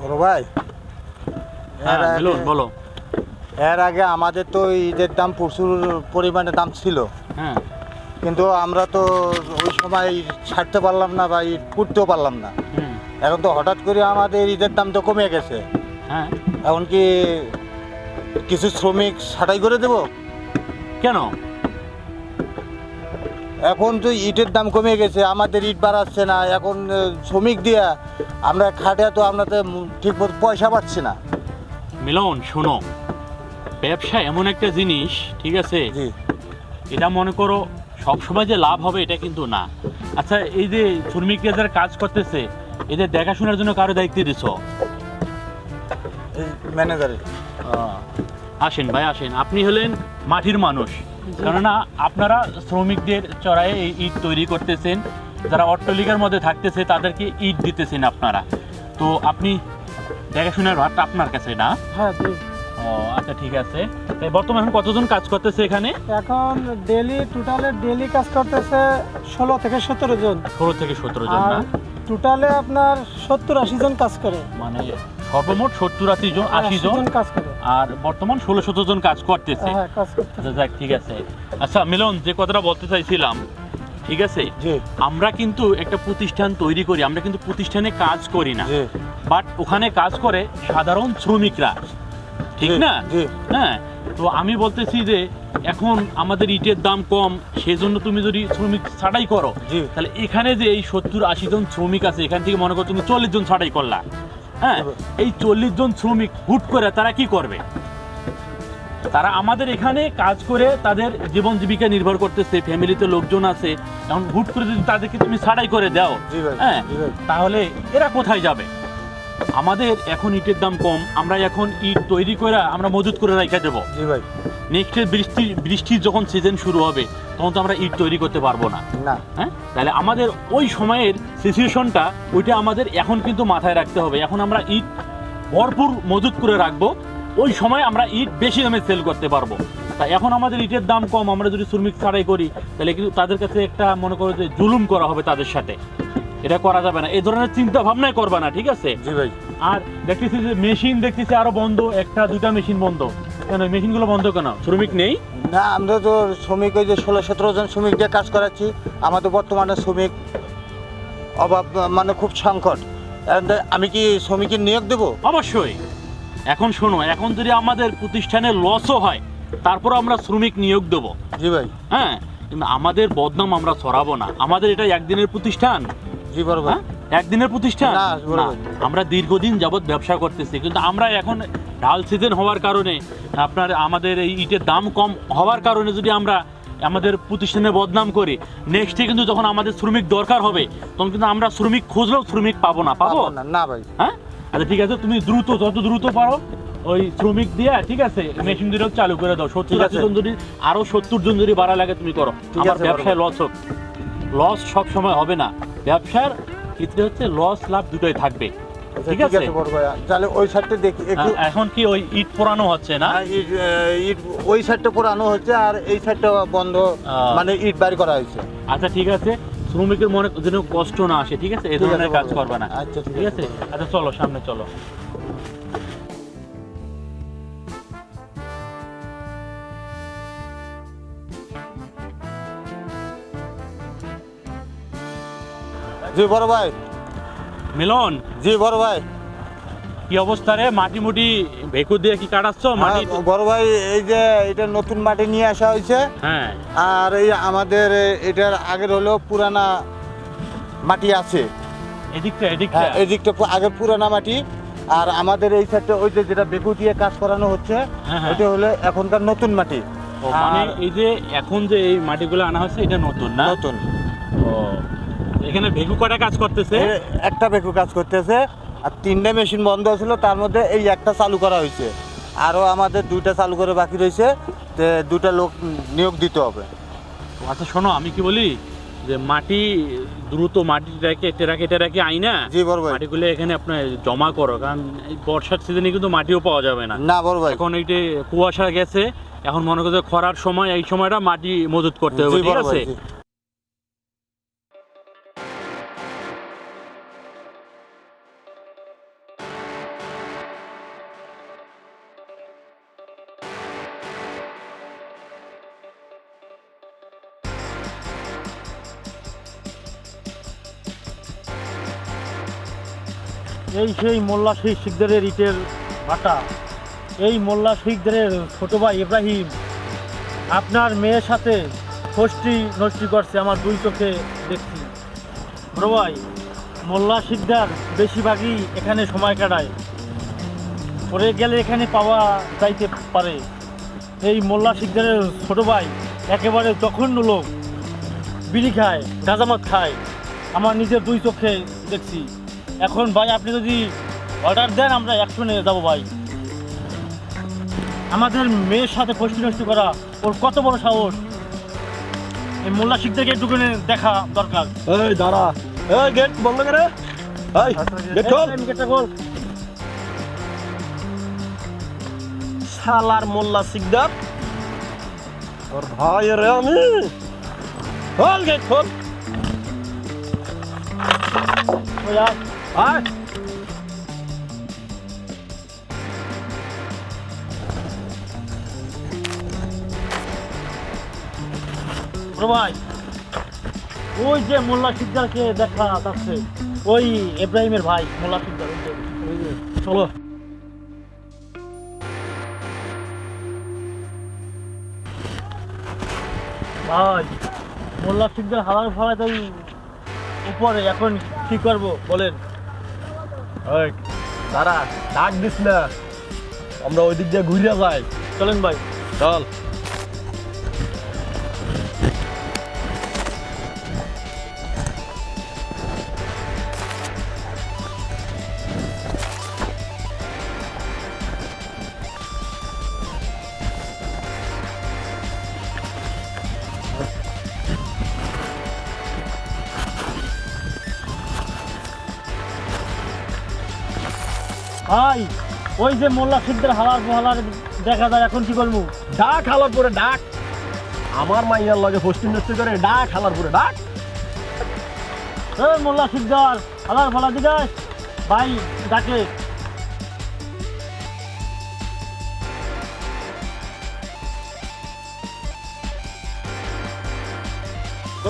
বড় ভাই? হ্যাঁ মিলন বলো এর আগে আমাদের তো ঈদের দাম প্রচুর পরিমাণে দাম ছিল। হ্যাঁ। কিন্তু আমরা তো ওই সময় ছাড়তে পারলাম না বা ঈদ করতেও পারলাম না। এখন তো হঠাৎ করে আমাদের ঈদের দাম তো কমে গেছে। হ্যাঁ। এখন কি কিছু শ্রমিক ছাঁটাই করে দেব? কেন? এখন তো ইটের দাম কমে গেছে আমাদের ইট বাড়াচ্ছে না এখন শ্রমিক দিয়া আমরা খাটে তো আমরা তো ঠিক মতো পয়সা পাচ্ছি না। মিলন শোনো ব্যবসা এমন একটা জিনিস ঠিক আছে? এটা মনে করো সবসময় যে লাভ হবে এটা কিন্তু না। আচ্ছা এই যে শ্রমিকরা যারা কাজ করতেছে এদের দেখাশোনার জন্য কারও দায়িত্ব দিছ? ম্যানেজারে আসেন ভাই আসেন। আপনি হলেন মাটির মানুষ। কেননা আপনারা শ্রমিকদের চড়ায়ে এই ইট তৈরি করতেছেন যারা অট্টলিকার মধ্যে থাকতেছে তাদেরকে ইট দিতেছেন আপনারা। তো আপনি দেখাশোনার ভারটা আপনার কাছে না? হ্যাঁ ও আচ্ছা ঠিক আছে। তাই বর্তমানে এখন কতজন কাজ করতেছে এখানে? এখন ডেলি টোটালে ডেলি কাজ করতেছে ষোলো থেকে সতেরো জন। ষোলো থেকে সতেরো জন না? টোটালে আপনার সত্তর আশি জন কাজ করে। মানে সর্বমোট সত্তর আশি জন আশি জন কাজ করে। আর বর্তমান ষোলো সতেরো জন কাজ করতেছে। হ্যাঁ আচ্ছা যাক ঠিক আছে। আচ্ছা মিলন যে কথাটা বলতে চাইছিলাম ঠিক আছে? আমরা কিন্তু একটা প্রতিষ্ঠান তৈরি করি আমরা কিন্তু প্রতিষ্ঠানে কাজ করি না। বাট ওখানে কাজ করে সাধারণ শ্রমিকরা। ঠিক না? হ্যাঁ তো আমি বলতেছি যে এখন আমাদের ইটের দাম কম সেজন্য তুমি যদি শ্রমিক ছাড়াই করো তাহলে এখানে যে এই সত্তর আশি জন শ্রমিক আছে এখান থেকে মনে করো তুমি চল্লিশ জন ছাড়াই করলা। হ্যাঁ এই চল্লিশ জন শ্রমিক হুট করে তারা কি করবে? তারা আমাদের এখানে কাজ করে তাদের জীবন জীবিকা নির্ভর করতেছে ফ্যামিলিতে লোকজন আছে। এখন হুট করে যদি তাদেরকে তুমি ছাড়াই করে দাও হ্যাঁ তাহলে এরা কোথায় যাবে? আমাদের এখন ইটের দাম কম আমরা এখন ইট তৈরি করে আমরা মজুত করে রেখে দেবো। জি ভাই। নেক্সটের বৃষ্টি বৃষ্টির যখন সিজন শুরু হবে তখন তো আমরা ইট তৈরি করতে পারব না। না। হ্যাঁ? তাহলে আমাদের ওই সময়ের সিচুয়েশনটা ওইটা আমাদের এখন কিন্তু মাথায় রাখতে হবে। এখন আমরা ইট ভরপুর মজুত করে রাখব। ওই সময় আমরা ইট বেশি দামে সেল করতে পারব। তা এখন আমাদের ইটের দাম কম আমরা যদি শ্রমিক ছাড়াই করি তাহলে কিন্তু তাদের কাছে একটা মনে করো যে জুলুম করা হবে তাদের সাথে। এটা করা যাবে না। এই ধরনের চিন্তা ভাবনাই করবা না ঠিক আছে? জি ভাই। আর দেখতেছি যে মেশিন দেখতেছি আরও বন্ধ একটা দুটা মেশিন বন্ধ। কেন মেশিনগুলো বন্ধ কেন? শ্রমিক নেই? না আমরা তো শ্রমিক ওই যে ষোলো সতেরো জন শ্রমিক দিয়ে কাজ করাচ্ছি। আমাদের বর্তমানে শ্রমিক অভাব মানে খুব সংকট। আমি কি শ্রমিকের নিয়োগ দেবো? অবশ্যই। এখন শোনো এখন যদি আমাদের প্রতিষ্ঠানে লসও হয় তারপর আমরা শ্রমিক নিয়োগ দেবো। জি ভাই। হ্যাঁ কিন্তু আমাদের বদনাম আমরা ছড়াবো না। আমাদের এটা একদিনের প্রতিষ্ঠান। জি বড় ভাই হ্যাঁ? একদিনের প্রতিষ্ঠান? না। আমরা দীর্ঘদিন যাবৎ ব্যবসা করতেছি কিন্তু আমরা এখন ঢাল সিজন হওয়ার কারণে আপনার আমাদের এই ইটের দাম কম হওয়ার কারণে যদি আমরা আমাদের প্রতিষ্ঠানে বদনাম করি নেক্সটে কিন্তু যখন আমাদের শ্রমিক দরকার হবে তখন কিন্তু আমরা শ্রমিক খুঁজলেও শ্রমিক পাবো না পাবো? না ভাই। হ্যাঁ? আচ্ছা ঠিক আছে তুমি দ্রুত যত দ্রুত পারো ওই শ্রমিক দিয়ে ঠিক আছে মেশিন দুটো চালু করে দাও। সত্তর আশি জন যদি আরও সত্তর জন যদি বাড়া লাগে তুমি করো। আমার ব্যবসায় লস হোক। লস সব সময় হবে না। ব্যবসার ক্ষেত্রে হচ্ছে লস লাভ দুটোই থাকবে। আচ্ছা, ঠিক আছে? তাহলে ওই সাইডটা দেখি এখন কি ওই ইট পোড়ানো হচ্ছে না? হ্যাঁ, ইট, ওই সাইডটা পুরানো হচ্ছে আর এই সাইডটা বন্ধ মানে ইট বাড়ি করা হয়েছে। আচ্ছা ঠিক আছে। শ্রমিকের মনে যেন কষ্ট না আসে ঠিক আছে? এই ধরনের কাজ করবে না। আচ্ছা ঠিক আছে? আচ্ছা চলো সামনে চলো। জি বড় ভাই। মিলন? জি বড় ভাই। কি অবস্থা রে? মাটি মুটি ভেকু দিয়ে কি কাটাচ্ছ? মাটি হ্যাঁ, বড় ভাই এই যে এটা নতুন মাটি নিয়ে আসা হয়েছে। হ্যাঁ। আর এই আমাদের এটার আগের হলো পুরানা মাটি আছে। এদিকটা এদিকটা? হ্যাঁ এদিকটা আগের পুরানা মাটি। আর আমাদের এই সাইডটা ওই যে যেটা বেকু দিয়ে কাজ করানো হচ্ছে হ্যাঁ, হ্যাঁ। হলো এখনকার নতুন মাটি। মানে এই যে এখন যে এই মাটিগুলো আনা হচ্ছে এটা নতুন না? নতুন। ও এখানে কটা কাজ করতেছে? একটা কাজ করতেছে আর তিনটে মেশিন বন্ধ ছিল তার মধ্যে এই একটা চালু করা হয়েছে। আরও আমাদের দুইটা চালু করে বাকি রয়েছে তে দুটা লোক নিয়োগ দিতে হবে। আচ্ছা শোনো আমি কি বলি? যে মাটি দ্রুত মাটিটাকে টেরাকে টেরাকে আইনা জি বড় ভাই। মাটিগুলো এখানে আপনার জমা করো কারণ এই বর্ষার সিজনে কিন্তু মাটিও পাওয়া যাবে না। না বড় ভাই। এখন এইটা কুয়াশা গেছে এখন মনে করছে খরার সময় এই সময়টা মাটি মজুত করতে হবে ঠিক আছে? সেই মোল্লা শহীদ শিকদারের ইটের ভাটা। এই মোল্লা শহীদদের ছোট ভাই ইব্রাহিম, আপনার মেয়ের সাথে ফষ্টি নষ্টি করছে, আমার দুই চোখে দেখছি। বড় ভাই, মোল্লা শিকদার বেশিরভাগই এখানে সময় কাটায়। পরে গেলে এখানে পাওয়া যাইতে পারে। এই মোল্লা শিকদারের ছোট ভাই একেবারে জঘন্য লোক। বিড়ি খায় গাজামত খায়। আমার নিজের দুই চোখে দেখছি। এখন ভাই আপনি যদি অর্ডার দেন আমরা অ্যাকশনে যাব ভাই। আমাদের মেয়ের সাথে ফষ্টি নষ্ট করা ওর কত বড় সাহস? এই মোল্লা শিখদেরকে একটু দেখা দরকার। এই দাঁড়া। এই গেট বন্ধ করে। এই গেট খোল। গেটটা খোল। শালার মোল্লা সিকদার তোর ভাই রে আমি। খোল গেট খোল। বড় ভাই ওই যে মোল্লা শিকদারকে দেখা যাচ্ছে। ওই ইব্রাহিমের ভাই, মোল্লা যে। চলো। ভাই, মোল্লা শিকদার হালার ফালা তাই উপরে এখন কি করব, বলেন। এই দাঁড়া ডাক দিস না। আমরা ওই দিক দিয়ে ঘুরে যাই। চলেন ভাই। চল। ভাই ওই যে মোল্লা শিকদার হালার ফালার দেখা যায় এখন কি করব? ডাক হালার পরে ডাক। আমার মাইয়ার লগে ফষ্টি নষ্টি করে ডাক হালার পরে ডাক। মোল্লা শিকদার হালার ফালা দিকে ভাই ডাকে।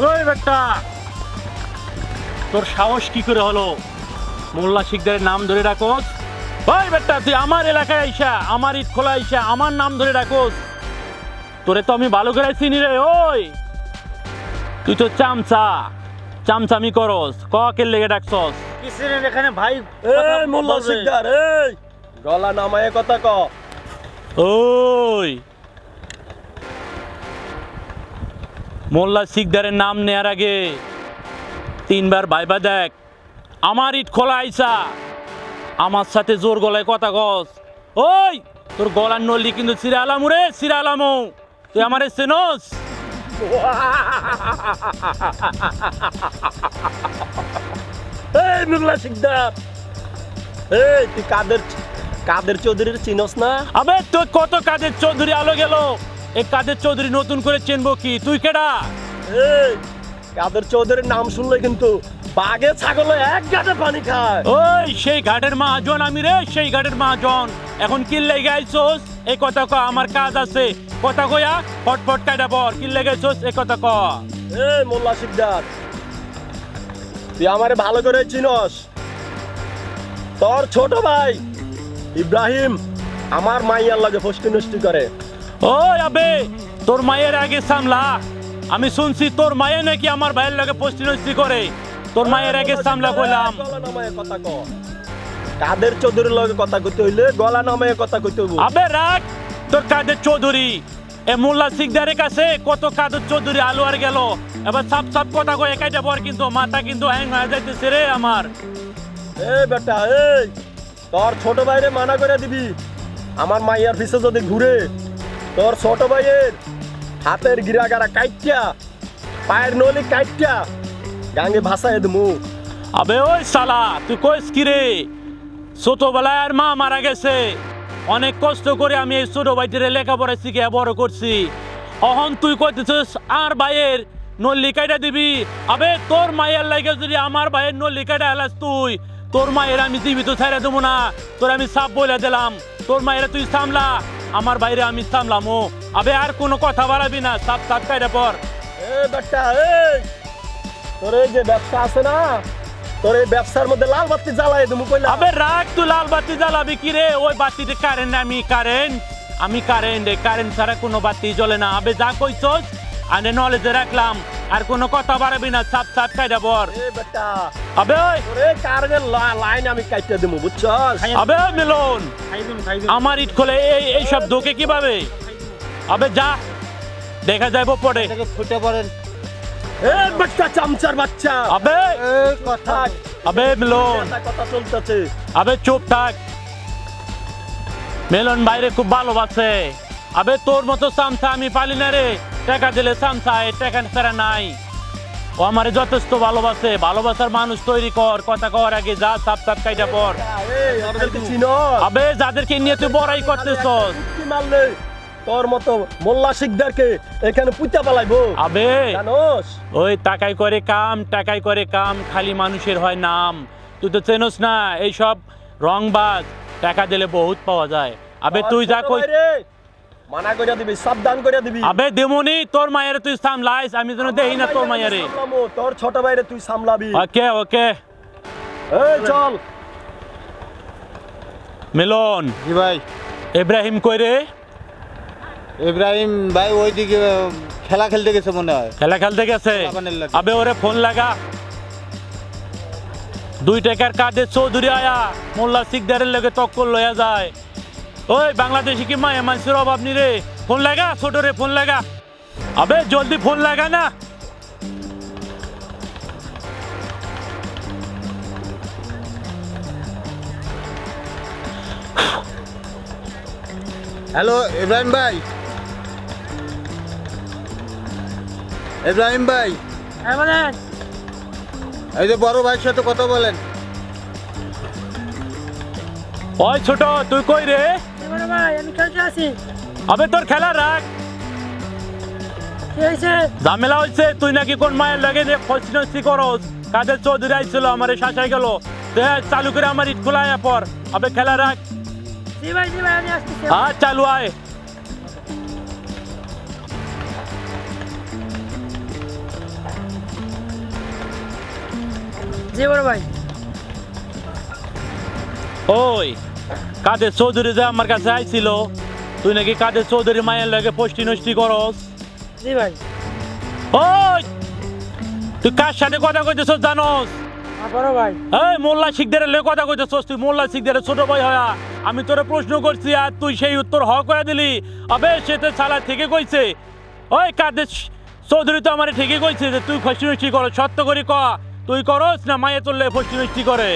ওই বেটা তোর সাহস কি করে হলো? মোল্লা শিকদারের নাম ধরে রাখোস। ওই বেটা তুই আমার এলাকায় আইসা আমার ইট খোলা আইসা আমার নাম ধরে রাখোস তোরে তো আমি ভালো করে চিনি রে ওই। তুই তো চামচা চামচামি করস ককের লেগে ডাকছস? কিসের এখানে ভাই? এই মোল্লা সিকদার এই। গলা নামায়ে কথা ক। ওই। মোল্লা সিকদারের নাম নেয়ার আগে তিনবার ভাইবা দেখ। আমার ইট খোলা আইসা। আমার সাথে জোর গলায় কথা কস। ওই তোর গলার নলি কিন্তু সিরা আলামু রে সিরা আলামু তুই আমারে চেনস? এই মোল্লা সিকদার। এই তুই কাদের কাদের চৌধুরীর চিনস না? আবে তুই কত কাদের চৌধুরী আলো গেল? এই কাদের চৌধুরী নতুন করে চেনবো কি? তুই কেডা? এই কাদের চৌধুরীর নাম শুনলে কিন্তু বাঘে ছাগলে এক গাছে পানি খায়। ওই সেই ঘাটের মহাজন আমি রে সেই ঘাটের মহাজন। এখন কিল্লে গাইছোস এই কথা ক আমার কাজ আছে। কথা কয়া ফটফট কাটা পর কিল্লে গাইছোস এই কথা ক। এই মোল্লা সিকদার তুই আমারে ভালো করে চিনস। তোর ছোট ভাই ইব্রাহিম আমার মাইয়ার লাগে ফষ্টি নষ্টি করে। ওই আবে তোর মায়ের আগে সামলা। আমি শুনছি তোর মায়ে নাকি আমার ভাইয়ের লাগে পোস্টি নস্তি করে। তোর মায়ের আগে সামলা কইলাম কথা ক। কাদের চৌধুরীর লগে কথা কইতে হইলে গলা নামায়ে কথা কইতে হইব। আবে রাখ তোর কাদের চৌধুরী? এ মোল্লা সিকদারের কাছে কত কাদের চৌধুরী আলু আর গেল। এবার সাপ সাপ কথা কয়ে কাইটা পর কিন্তু মাথা কিন্তু হ্যাং হয়ে যাইতেছে রে আমার। এই বেটা এই তোর ছোট ভাইরে মানা করে দিবি। আমার মাইয়ার পিছে যদি ঘুরে তোর ছোট ভাইয়ের হাতের গিরাগারা কাইটিয়া পায়ের নলি কাইটিয়া গাঙ্গে ভাসায় দেবো আবে ওই সালা তুই কইস কি রে ছোটবেলায় আর মা মারা গেছে অনেক কষ্ট করে আমি এই ছোট ভাইটিরে লেখাপড়া শিখে বড় করছি অহন তুই কইতেছিস আর ভাইয়ের নল্লি কাইটা দিবি আবে তোর মায়ের লাগে যদি আমার ভাইয়ের নল্লি কাইটা হেলাস তুই তোর মায়ের আমি জীবিত ছাইরা দেবো না তোর আমি সাপ বলে দিলাম তোর মায়েরা তুই সামলা আমার বাইরে আমি সামলামো আবে আর কোনো কথা বাড়াবি না সাপ সাপ কাইটা পর এ বেটা এই তোর এই যে ব্যবসা আছে না তোর এই ব্যবসার মধ্যে লাল বাতি জ্বালাই তুমি কইলা। আবে রাখ তুই লাল বাতি জ্বালাবি কি রে? ওই বাতিতে কারেন্ট আমি কারেন্ট আমি কারেন্ট এই কারেন্ট ছাড়া কোনো বাতি জ্বলে না। আবে যা কইছস আনে নলেজে রাখলাম আর কোনো কথা বাড়াবি না সাপ সাপ কাইডা বর। এ বেটা আবে ওই। তোর কারেন্টের লাইন আমি কাইটা দেবো বুঝছস? আবে মিলন আমার ইট খোলে এই এই সব ঢোকে কীভাবে? আবে যা দেখা যাইব পরে। এটাকে ফুটে পড়েন। এ বেটা চামচার বাচ্চা। আবে। কথা। আবে মিলন। কথা চলতেছে। আবে চুপ থাক। মেলন বাইরে খুব ভালোবাসে। আবে তোর মতো সামসা আমি পালি না রে। টাকা দিলে এ টাকা ছাড়া নাই। ও আমারে যথেষ্ট ভালোবাসে। ভালোবাসার মানুষ তৈরি কর কথা কর আগে যা সাপ সাপ কাইটা পর। আবে যাদেরকে নিয়ে তুই বড়াই করতেছস। কি মারলে। তোর মতো মোল্লা শিকদারকে এখানে পুঁতা পালাইবো। আবে। জানোস? ওই টাকাই করে কাম টাকাই করে কাম খালি মানুষের হয় নাম। তুই তো চেনস না এইসব রংবাজ টাকা দিলে বহুত পাওয়া যায়। আবে তুই যা কই মানা করে দিবি সাবধান করে দিবি। আবে দেমনি তোর মায়ের তুই সামলাইস আমি যেন দেই না তোর মায়েরে তোর ছোট ভাইরে তুই সামলাবি। ওকে ওকে। এই চল। মিলন। জি ভাই। ইব্রাহিম কই রে? ইব্রাহিম ভাই ওইদিকে খেলা খেলতে গেছে মনে হয়। খেলা খেলতে গেছে? আবে ওরে ফোন লাগা। দুই টাকার কাজে চৌধুরী আয়া মোল্লা সিকদারের লগে তক্কর লয়া যায়। ওই বাংলাদেশি কি মায়া মানুষের অভাব নি রে? ফোন লাগা ছোট রে ফোন লাগা। আবে জলদি ফোন লাগা না। হ্যালো ইব্রাহিম ভাই। ইব্রাহিম ভাই। হ্যাঁ বলেন। এই যে বড় ভাইয়ের সাথে কথা বলেন। ওই ছোট তুই কই রে? বড় ভাই আমি খেলতে আছি আবে তোর খেলা রাখ। হয়েছে? ঝামেলা হচ্ছে তুই নাকি কোন মায়ের লাগে যে ফসনসি করস? কাদের চৌধুরী আইছিল আমারে শাসাই গেল। চালু করে আমার ইট খোলা পর। আবে খেলা রাখ। হ্যাঁ চালু আয়। জি বড় ভাই। ওই কাদের চৌধুরী যে আমার কাছে আইছিল তুই নাকি কাদের চৌধুরী মায়ের লাগে পষ্টি নষ্টি করস? জি ভাই। ওই তুই কার সাথে কথা কইতেছ জানোস? বড় ভাই। এই মোল্লা শিকদারের লে কথা কইতেছস তুই মোল্লা শিকদারের ছোট ভাই হয়া। আমি তোরে প্রশ্ন করছি আর তুই সেই উত্তর হ করে দিলি? আবে সে তো ছালা থেকে কইছে। ওই কাদের চৌধুরী তো আমার ঠিকই কইছে যে তুই ফষ্টি নষ্টি করস সত্য করি ক। তুই করস না মায়ে তোর ফষ্টি নষ্টি করে।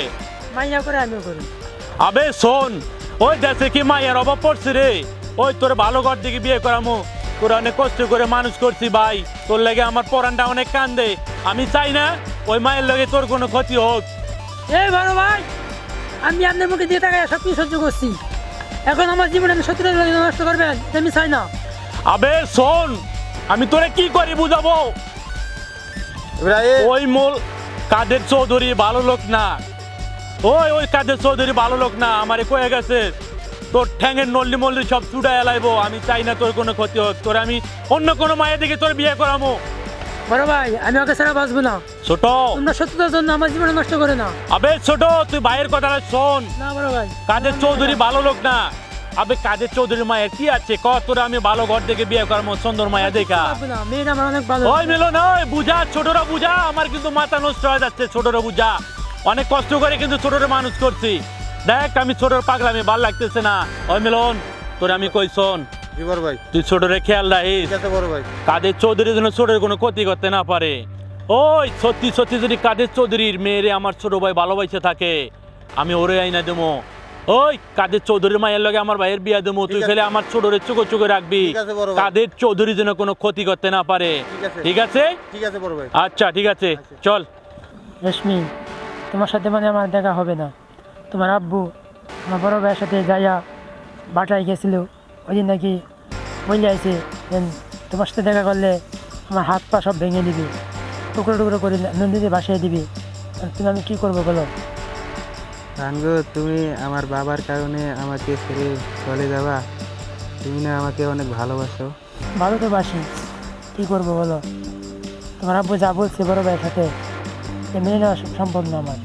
মাইয়া করে আমিও করি। আবে শোন ওই দেশে কি মায়ের অভাব পড়ছে রে? ওই তোর ভালো ঘর দিকে বিয়ে করামু। তোর অনেক কষ্ট করে মানুষ করছি ভাই। তোর লাগে আমার পরানটা অনেক কান্দে। আমি চাই না ওই মায়ের লগে তোর কোনো ক্ষতি হোক। এই বড় ভাই আমি আপনার মুখে দিয়ে টাকা সব কিছু সহ্য করছি। এখন আমার জীবনে আমি সত্যি নষ্ট করবেন আমি চাই না। আবে শোন আমি তোরে কি করি বুঝাবো? ওই মূল কাদের চৌধুরী ভালো লোক না? ওই ওই কাদের চৌধুরী ভালো লোক না? আমারে কয়ে গেছে তোর ঠ্যাঙের নল্লি মল্লি সব চুটায় এলাইবো। আমি চাই না তোর কোনো ক্ষতি হোক। তোর আমি অন্য কোনো মায়ের দিকে তোর বিয়ে করামো। বড় ভাই আমি ওকে ছাড়া বাঁচবো না। ছোট। তোমরা সত্যতার জন্য আমার জীবনে নষ্ট করে না আবে ছোট তুই ভাইয়ের কথাটা শোন। না বড় ভাই। কাদের চৌধুরী ভালো লোক না? আবে কাদের চৌধুরী মায়ের? কি আছে? ক তোরা আমি ভালো ঘর থেকে বিয়ে করব সুন্দর মায়া দেখা। মেয়েটা আমার অনেক ভালো ওই বুঝা ছোটরা বুঝা আমার কিন্তু মাথা নষ্ট হয়ে যাচ্ছে ছোটরা বুঝা। অনেক কষ্ট করে কিন্তু ছোটরা মানুষ করছি। দেখ আমি ছোটর পাগলামি ভালো লাগতেছে না। ওই মিলন তোর আমি কই শোন। ভাই। তুই ছোটরে খেয়াল রাখিস। কাদের চৌধুরী যেন ছোটের কোনো ক্ষতি করতে না পারে। ওই সত্যি সত্যি যদি কাদের চৌধুরীর মেয়েরে আমার ছোট ভাই ভালোবাসে থাকে আমি ওরে আইনা দেবো। ওই কাদের চৌধুরীর মায়ের লগে আমার ভাইয়ের বিয়া দেবো? তুই আছে। খেলে আমার ছোটরে চোখে চোখে রাখবি। ঠিক আছে বড় ভাই। কাদের চৌধুরী যেন কোনো ক্ষতি করতে না পারে। ঠিক আছে। ঠিক আছে? বড় ভাই। আচ্ছা ঠিক আছে। চল। রেশমি তোমার সাথে মানে আমার দেখা হবে না। তোমার আব্বু আমার বড় ভাইয়ের সাথে যাইয়া বাটায় গেছিল। ওই দিন নাকি বলে আইছে যে তোমার সাথে দেখা করলে আমার হাত পা সব ভেঙে দিবি। টুকরো টুকরো করে নদীতে ভাসিয়ে দিবি। আর তুমি আমি কী করব বলো? রানগো তুমি আমার বাবার কারণে আমাকে ছেড়ে চলে যাবা। তুমি না আমাকে অনেক ভালোবাসো। ভালো তো বাসি। কী করব বলো? তোমার আব্বু যা বলছে বড় ভাইয়ের সাথে মেনে নেওয়া সম্ভব না আমার।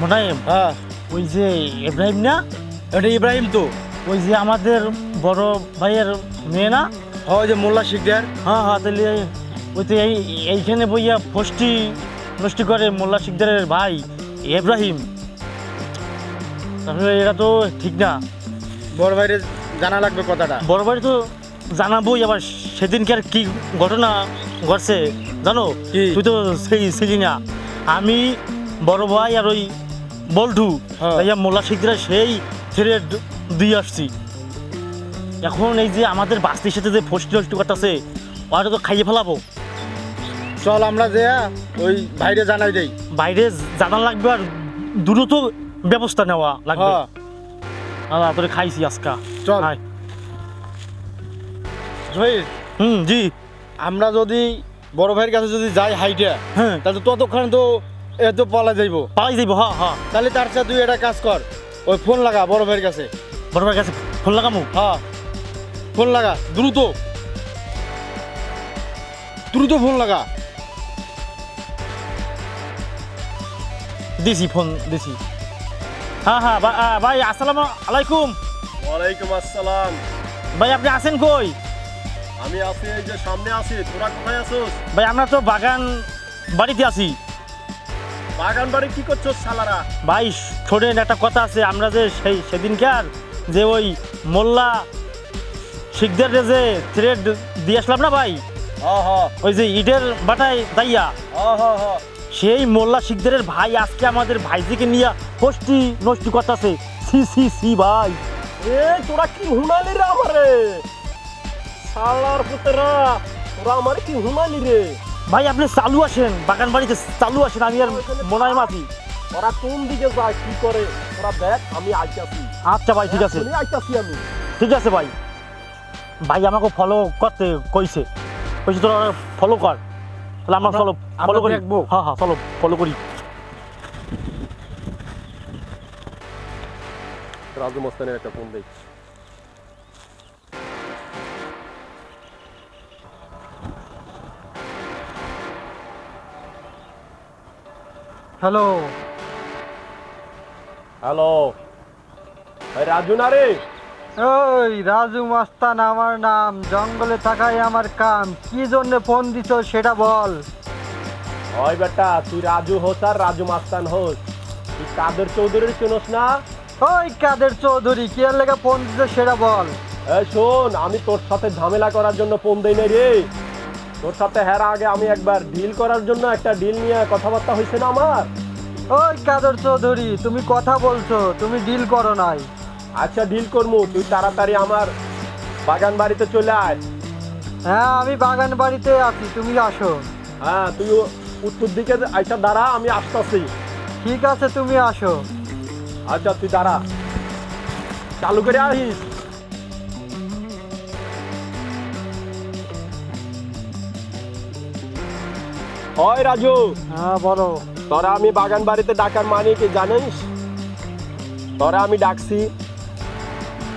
মনে হয় হ্যাঁ ওই যে ইব্রাহিম না? এটা ইব্রাহিম তো। ওই যে আমাদের বড় ভাইয়ের মেয়ে না? হয় যে মোল্লা শিকদার। হ্যাঁ হ্যাঁ তাহলে ওই তো এই এইখানে বইয়া ফষ্টি নষ্টি করে মোল্লা শিকদারের ভাই ইব্রাহিম। তাহলে এটা তো ঠিক না। বড় ভাইরে জানা লাগবে কথাটা। বড় ভাই তো জানাবোই আবার সেদিনকার কি ঘটনা ঘটছে জানো? তুই তো সেই ছিলি না। আমি বড় ভাই আর ওই বল্টু হ্যাঁ। মোল্লা শিকদার সেই ছেড়ে দিয়ে আসছি। এখন এই যে আমাদের বাস্তির সাথে যে ফষ্টি নষ্টি করতেছে ওটা তো খাইয়ে ফেলাবো। চল আমরা যে ওই বাইরে জানাই দেই। বাইরে জানা লাগবে আর দ্রুত ব্যবস্থা নেওয়া লাগবে। হ্যাঁ। আর তোরে খাইছি আজকা। চল। জহির হুম জি। আমরা যদি বড় ভাইয়ের কাছে যদি যাই হাইটে হ্যাঁ। তাহলে ততক্ষণ তো এত পলা যাইব। পালাই যাইব হ্যাঁ হ্যাঁ। তাহলে তার সাথে তুই একটা কাজ কর। ওই ফোন লাগা বড় ভাইয়ের কাছে। বড় ভাইয়ের কাছে ফোন লাগামু? হ্যাঁ। ফোন লাগা দ্রুত। দ্রুত ফোন লাগা। দিছি ফোন দিছি। হ্যাঁ হ্যাঁ ভাই আসসালামু আলাইকুম। ওয়ালাইকুম আসসালাম। ভাই আপনি আছেন কই? আমি আছি এই যে সামনে আছি। তোরা কোথায় আছোস? ভাই আমরা তো বাগান বাড়িতে আছি। বাগান বাড়ি কি করছ সালারা ভাই শোনেন একটা কথা আছে। আমরা যে সেই সেদিনকার যে ওই মোল্লা শিখদের যে থ্রেড দিয়ে আসলাম না ভাই? ওই যে ইটের বাটায় দাইয়া। সেই মোল্লা শিখদের ভাই আজকে আমাদের ভাইজিকে নিয়ে ফষ্টি নষ্টি করতেছে। সি সি সি ভাই। এ তোরা কি হুনালি রে আমারে? সালার পুতরা তোরা আমারে কি হুনালি রে? ভাই আপনি চালু আসেন। বাগান বাড়িতে চালু আসেন আমি আর মনায় মাছি। ওরা কোন দিকে যায় কি করে? ওরা দেখ আমি আইতাছি। আচ্ছা ভাই ঠিক আছে। আইতাছি আমি। ঠিক আছে ভাই। ভাই আমাকে ফলো করতে কইছে। কইছে তোরা ফলো কর। তাহলে আমরা চলো ফলো করি। হ্যাঁ হ্যাঁ চলো ফলো করি। রাজু মস্তানের একটা ফোন দেই হ্যালো হ্যালো রাজু না রে ওই রাজু মাস্তান আমার নাম। জঙ্গলে থাকাই আমার কাম। কি জন্য ফোন দিছ সেটা বল। ওই বেটা তুই রাজু হোস আর রাজু মাস্তান হোস। তুই কাদের চৌধুরীর চিনোস না? ওই কাদের চৌধুরী? কি লেগে ফোন দিছ সেটা বল। এই শোন আমি তোর সাথে ঝামেলা করার জন্য ফোন দেই নাই রে। তোর সাথে হেরা আগে আমি একবার ডিল করার জন্য একটা ডিল নিয়ে কথাবার্তা হয়েছে না আমার? ওই কাদের চৌধুরী তুমি কথা বলছো তুমি ডিল করো নাই। আচ্ছা ডিল করব তুই তাড়াতাড়ি আমার বাগান বাড়িতে চলে আয়। হ্যাঁ আমি বাগান বাড়িতে আছি তুমি আসো। হ্যাঁ তুই উত্তর দিকে আইসা দাঁড়া আমি আসতেছি। ঠিক আছে তুমি আসো। আচ্ছা তুই দাঁড়া। চালু করে আহিস হয় রাজু। হ্যাঁ বলো। তোরা আমি বাগান বাড়িতে ডাকার মানে কি জানিস? তোরা আমি ডাকছি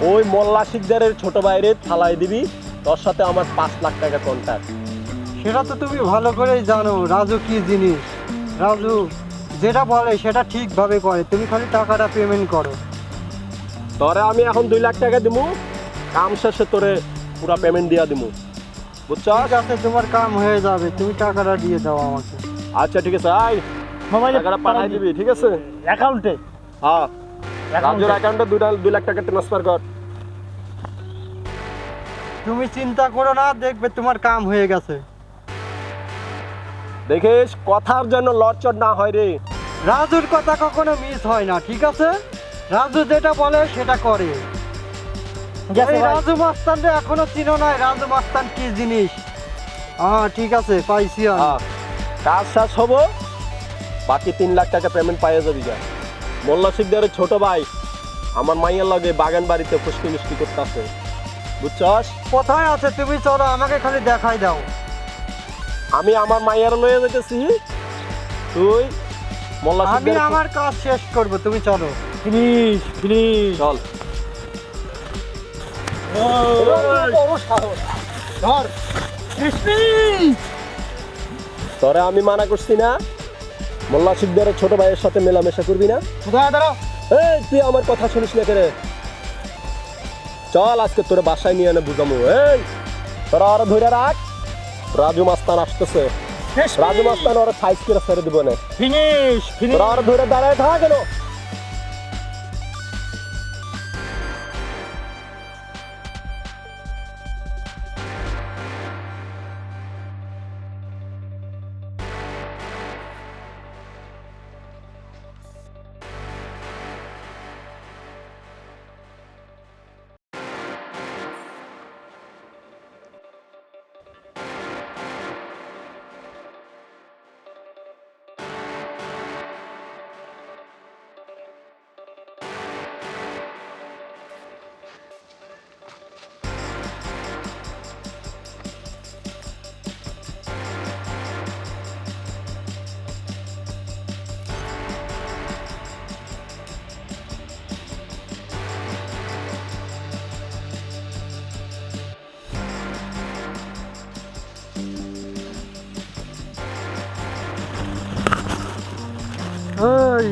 ওই মোল্লা শিকদারের ছোট বাইরে থালায় দিবি তোর সাথে আমার পাঁচ লাখ টাকা কন্ট্যাক্ট সেটা তো তুমি ভালো করেই জানো রাজু কি জিনিস? রাজু যেটা বলে সেটা ঠিকভাবে করে তুমি খালি টাকাটা পেমেন্ট করো। তোরে আমি এখন দুই লাখ টাকা দিমু কাম শেষে তোরে পুরা পেমেন্ট দিয়া দিমু। বুঝছস ঠিক আছে তোমার কাম হয়ে যাবে তুমি টাকাটা দিয়ে দাও আমাকে। আচ্ছা ঠিক আছে আয়। মোবাইলে টাকাটা পাঠাই দিবি ঠিক আছে? অ্যাকাউন্টে। হ্যাঁ। রাজুর অ্যাকাউন্টে অ্যাকাউন্টে দুই দুই লাখ টাকা ট্রান্সফার কর। তুমি চিন্তা করো না দেখবে তোমার কাম হয়ে গেছে। দেখিস কথার জন্য লড়চড় না হয় রে। রাজুর কথা কখনো মিস হয় না ঠিক আছে? রাজু যেটা বলে সেটা করে। রাজু মাস্তান এখনও চিনো নাই রাজু মাস্তান কি জিনিস? হ্যাঁ ঠিক আছে পাইছি হ্যাঁ কাজ শেষ হব বাকি তিন লাখ টাকা পেমেন্ট পাইয়ে যাবি যা মোল্লা শিকদারের ছোট ভাই আমার মাইয়ার লগে বাগান বাড়িতে ফুসকি মিষ্টি করতেছে। বুঝছস? কোথায় আছে? তুমি চলো আমাকে খালি দেখাই দাও। আমি আমার মাইয়ার লয়ে যেতেছি তুই মোল্লা আমি আমার কাজ শেষ করব তুমি চলো। ফিনিশ ফিনিশ চল। ধর। তোরে আমি মানা করছি না। মোল্লা শিকদারের ছোট ভাইয়ের সাথে মেলামেশা করবি না। এই তুই আমার কথা শুনিস না কেরে? চল আজকে তোরে বাসায় নিয়ে এনে বুঝামু। এই তোরা ওরা ধরে রাখ। রাজু মাস্তান আসতেছে। রাজু মাস্তান ওরা সাইজ করে ছেড়ে দিব না। Finish finish. তোরা ওরা ধরে দাঁড়ায় থাকা কেন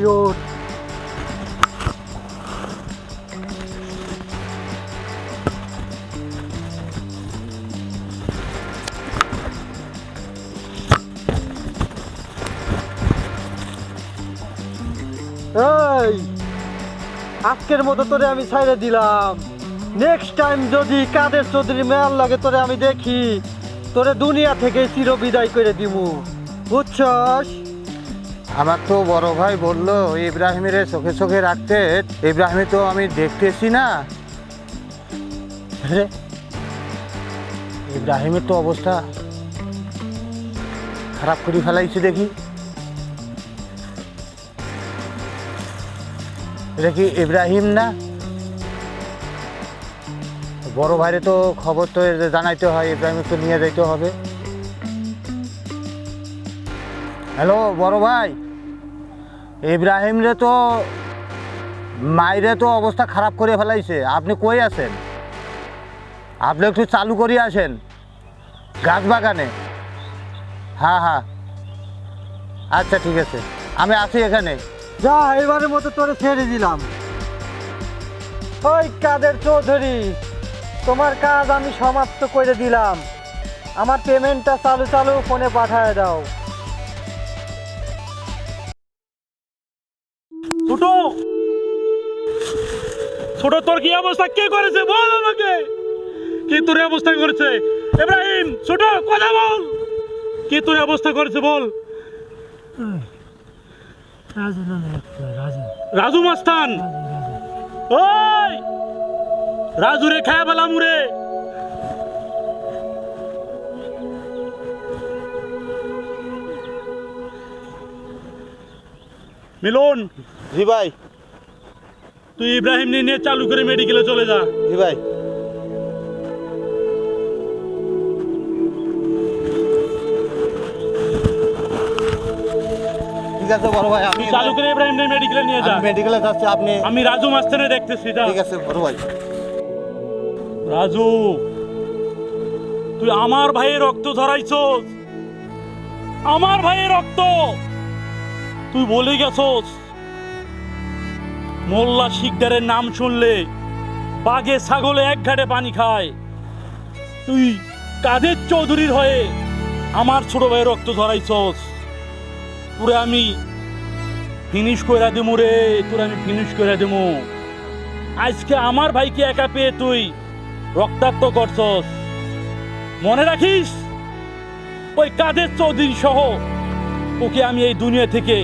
ওঠ এই, আজকের মতো তোরে আমি ছাইড়ে দিলাম। নেক্সট টাইম যদি কাদের চৌধুরী মেয়ার লাগে, তোরে আমি দেখি। তোরে দুনিয়া থেকে চির বিদায় করে দিমু। বুঝছস? আমার তো বড় ভাই বলল ইব্রাহিমের চোখে চোখে রাখতে ইব্রাহিমে তো আমি দেখতেছি না। আরে, ইব্রাহিমের তো অবস্থা খারাপ করে ফেলাইছে দেখি। এটা কি ইব্রাহিম না? বড় ভাইরে তো খবর তো জানাইতে হয় ইব্রাহিমকে তো নিয়ে যাইতে হবে। হ্যালো বড় ভাই। ইব্রাহিম রে তো, মাইরে তো অবস্থা খারাপ করে ফেলাইছে। আপনি কই আছেন? আপনি একটু চালু করি আসেন, গাছ বাগানে। হ্যাঁ হ্যাঁ। আচ্ছা ঠিক আছে। আমি আছি এখানে। যা, এবারের মতো তোরে ছেড়ে দিলাম। ওই কাদের চৌধুরী, তোমার কাজ আমি সমাপ্ত করে দিলাম। আমার পেমেন্টটা চালু চালু ফোনে পাঠায় দাও। ছোট ছোট তোর কি অবস্থা? কে করেছে? বল আমাকে। কে তোর অবস্থা করেছে? ইব্রাহিম ছোট কথা বল। কে তোর অবস্থা করেছে? বল। রাজু না রাজু। রাজু মাস্তান। ওই! রাজু রে খায় বেলা মুরে মিলন জি ভাই। তুই ইব্রাহিম নিয়ে চালু করে মেডিকেলে চলে যা। জি ভাই। ঠিক আছে বড় ভাই আমি চালু করে ইব্রাহিম নিয়ে মেডিকেলে নিয়ে যা। মেডিকেলে যাচ্ছি আপনি আমি রাজু মাস্তানে দেখতেছি যা। ঠিক আছে বড় ভাই। রাজু তুই আমার ভাইয়ের রক্ত ধরাইছস। আমার ভাইয়ের রক্ত। তুই বলে গেছস মোল্লা শিকদারের নাম শুনলে বাঘে ছাগলে এক ঘাটে পানি খায়। তুই কাদের চৌধুরীর হয়ে আমার ছোট ভাইয়ের রক্ত ধরাইছস? পুরে আমি ফিনিশ করে দেবো রে, তোর আমি ফিনিশ করে দেবো আজকে আমার ভাইকে একা পেয়ে তুই রক্তাক্ত করছস। মনে রাখিস? ওই কাদের চৌধুরী সহ ওকে আমি এই দুনিয়া থেকে